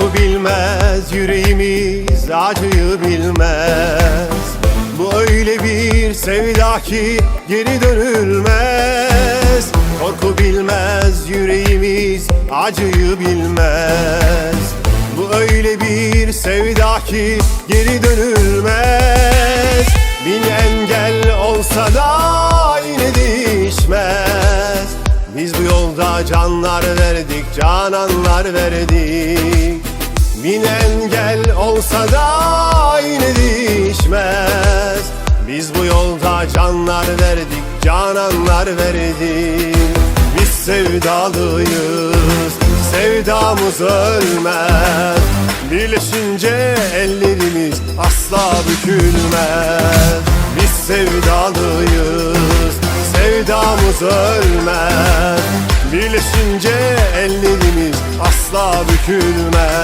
bilmez Yüreğimiz acıyı bilmez. Bu öyle bir sevda ki geri dönülmez. Korku bilmez yüreğimiz acıyı bilmez. Bu öyle bir sevda ki geri dönülmez. Bin engel olsa da yine değişmez. Biz bu yolda canlar verdik, cananlar verdik Bin engel olsa da yine değişmez. Biz bu yolda canlar verdik, cananlar verdik Biz sevdalıyız, sevdamız ölmez. Birleşince ellerimiz asla bükülmez. Biz sevdalıyız, sevdamız ölmez. Birleşince ellerimiz asla bükülmez